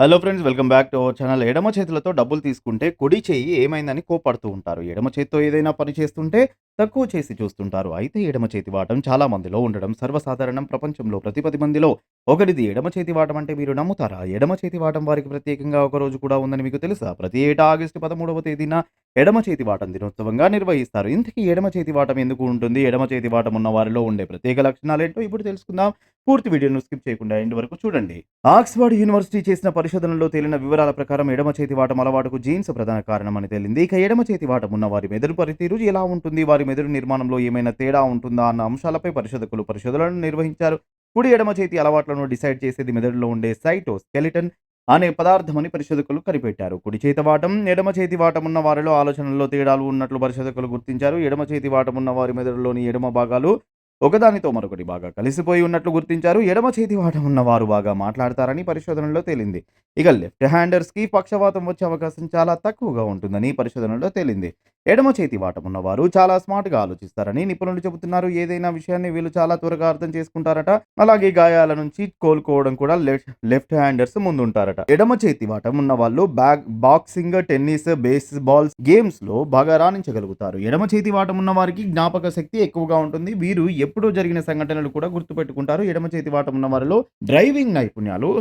Hello friends welcome back to our channel ఎడమ చేతులతో డబ్బులు తీసుకుంటే కుడి చేయి ఏమైందని కోపడుతూ ఉంటారు. ఎడమ చేతితో ఏదైనా పని చేస్తుంటే తక్కువ చేసి చూస్తుంటారు. అయితే ఎడమ చేతి వాటం చాలా మందిలో ఉండడం సర్వసాధారణం ప్రపంచంలో ప్రతి పది మందిలో ఒకటిది ఎడమ చేతి వాటం అంటే మీరు నమ్ముతారా? ఎడమ చేతి వాటం వారికి ప్రత్యేకంగా ఒక రోజు కూడా ఉందని మీకు తెలుసా? ప్రతి ఏటా ఆగస్టు పదమూడవ తేదీన ఎడమ చేతి వాటం దినోత్సవంగా నిర్వహిస్తారు. ఇంతకీ ఎడమ చేతి వాటం ఎందుకు ఉంటుంది? ఎడమ చేతి వాటం ఉన్న వారిలో ఉండే ప్రత్యేక లక్షణాలు ఏంటో ఇప్పుడు తెలుసుకుందాం. పూర్తి వీడియోను స్కిప్ చేయకుండా ఎండ్ వరకు చూడండి. ఆక్స్ఫర్డ్ యూనివర్సిటీ చేసిన పరిశోధనలో తేలిన వివరాల ప్రకారం ఎడమ చేతి వాటం అలవాటుకు జీన్స్ ప్రధాన కారణమని తేలింది. ఇక ఎడమ చేతి వాటం ఉన్న వారి మెదడు పనితీరు ఎలా ఉంటుంది? వారి మెదడు నిర్మాణంలో ఏమైనా తేడా ఉంటుందా? అన్న అంశాలపై పరిశోధకులు పరిశోధనలను నిర్వహించారు. కుడి ఎడమ చేతి అలవాట్లను డిసైడ్ చేసేది మెదడులో ఉండే సైటో స్కెలిటన్ అనే పదార్థమని పరిశోధకులు కనిపెట్టారు. కుడి చేతి వాటం ఎడమ చేతి వాటం ఉన్న వారిలో ఆలోచనల్లో తేడాలు ఉన్నట్లు పరిశోధకులు గుర్తించారు. ఎడమ చేతి వాటం ఉన్న వారి మెదడులోని ఎడమ భాగాలు ఒకదానితో మరొకటి బాగా కలిసిపోయి ఉన్నట్లు గుర్తించారు. ఎడమ చేతి వాట ఉన్న వారు బాగా మాట్లాడతారని పరిశోధనలో తేలింది. ఇక లెఫ్ట్ హ్యాండర్స్కి పక్షవాతం వచ్చే అవకాశం చాలా తక్కువగా ఉంటుందని పరిశోధనలో తేలింది. ఎడమ చేతి వాటం ఉన్నవారు చాలా స్మార్ట్గా ఆలోచిస్తారని నిపుణులు చెబుతున్నారు. ఏదైనా విషయాన్ని వీళ్ళు చాలా త్వరగా అర్థం చేసుకుంటారట. అలాగే గాయాల నుంచి కోలుకోవడం కూడా లెఫ్ట్ లెఫ్ట్ హ్యాండర్స్ ముందుంటారట. ఎడమ చేతి వాటం ఉన్న వాళ్ళు bag boxing tennis baseballs గేమ్స్లో బాగా రాణించగలుగుతారు. ఎడమ చేతి వాటం ఉన్న వారికి జ్ఞాపక శక్తి ఎక్కువగా ఉంటుంది. వీరు ఎప్పుడో జరిగిన సంఘటనలు కూడా గుర్తుపెట్టుకుంటారు. ఎడమ చేతి వాటం ఉన్న వారిలో డ్రైవింగ్ నైపుణ్యాలు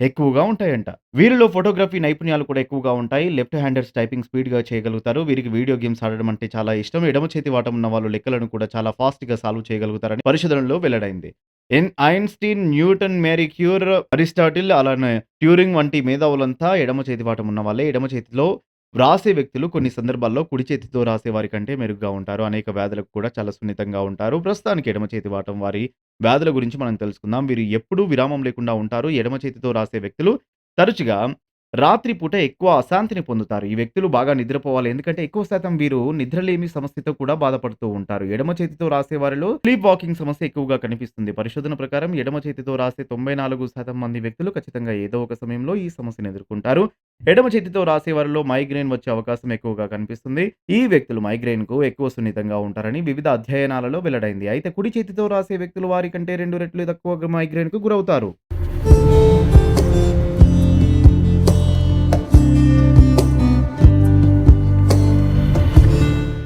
ఎక్కువగా ఉంటాయంట. వీరిలో ఫోటోగ్రఫీ నైపుణ్యాలు కూడా ఎక్కువగా ఉంటాయి. లెఫ్ట్ హ్యాండర్స్ టైపింగ్ స్పీడ్గా చేయగలుగుతారు. వీరికి వీడియో గేమ్స్ ఆడడం అంటే చాలా ఇష్టం. ఎడమ చేతి వాటం ఉన్న వాళ్ళు లెక్కలను కూడా చాలా ఫాస్ట్గా సాల్వ్ చేయగలుగుతారని పరిశోధనలో వెల్లడైంది. ఎన్ Einstein Newton Marie Curie Aristotle అలానే ట్యూరింగ్ వంటి మేధావులంతా ఎడమ చేతి వాటం ఉన్న వాళ్ళే. ఎడమ చేతిలో వ్రాసే వ్యక్తులు కొన్ని సందర్భాల్లో కుడి చేతితో రాసే వారి కంటే మెరుగ్గా ఉంటారు. అనేక వ్యాధులకు కూడా చాలా సున్నితంగా ఉంటారు. ప్రస్తుతానికి ఎడమ చేతి వాటం వారి వ్యాధుల గురించి మనం తెలుసుకుందాం. వీరు ఎప్పుడూ విరామం లేకుండా ఉంటారు. ఎడమ చేతితో రాసే వ్యక్తులు తరచుగా రాత్రిపూట ఎక్కువ అశాంతిని పొందుతారు. ఈ వ్యక్తులు బాగా నిద్రపోవాలి. ఎందుకంటే ఎక్కువ శాతం వీరు నిద్రలేమి సమస్యతో కూడా బాధపడుతూ ఉంటారు. ఎడమ చేతితో రాసే వారిలో స్లీప్ వాకింగ్ సమస్య ఎక్కువగా కనిపిస్తుంది. పరిశోధన ప్రకారం ఎడమ చేతితో రాసే తొంభై నాలుగు శాతం మంది వ్యక్తులు ఖచ్చితంగా ఏదో ఒక సమయంలో ఈ సమస్యను ఎదుర్కొంటారు. ఎడమ చేతితో రాసే వారిలో మైగ్రేన్ వచ్చే అవకాశం ఎక్కువగా కనిపిస్తుంది. ఈ వ్యక్తులు మైగ్రేన్కు ఎక్కువ సున్నితంగా ఉంటారని వివిధ అధ్యయనాలలో వెల్లడైంది. అయితే కుడి చేతితో రాసే వ్యక్తులు వారి కంటే రెండు రెట్లు తక్కువ మైగ్రేన్కు గురవుతారు.